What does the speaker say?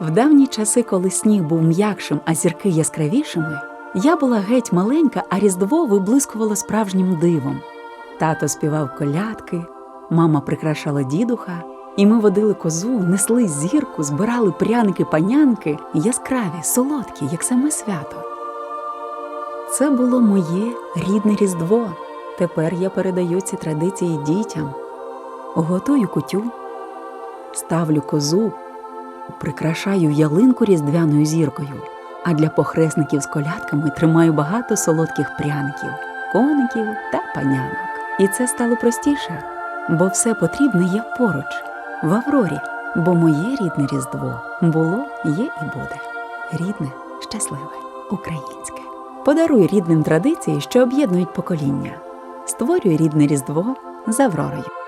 В давні часи, коли сніг був м'якшим, а зірки яскравішими, я була геть маленька, а Різдво виблискувало справжнім дивом. Тато співав колядки, мама прикрашала дідуха, і ми водили козу, несли зірку, збирали пряники панянки, яскраві, солодкі, як саме свято. Це було моє рідне Різдво. Тепер я передаю ці традиції дітям. Готую кутю, ставлю козу, прикрашаю ялинку різдвяною зіркою, а для похресників з колядками тримаю багато солодких пряників, коників та панянок. І це стало простіше, бо все потрібне є поруч, в Аврорі, бо моє рідне Різдво було, є і буде. Рідне, щасливе, українське. Подаруй рідним традиції, що об'єднують покоління. Створюй рідне Різдво з Авророю.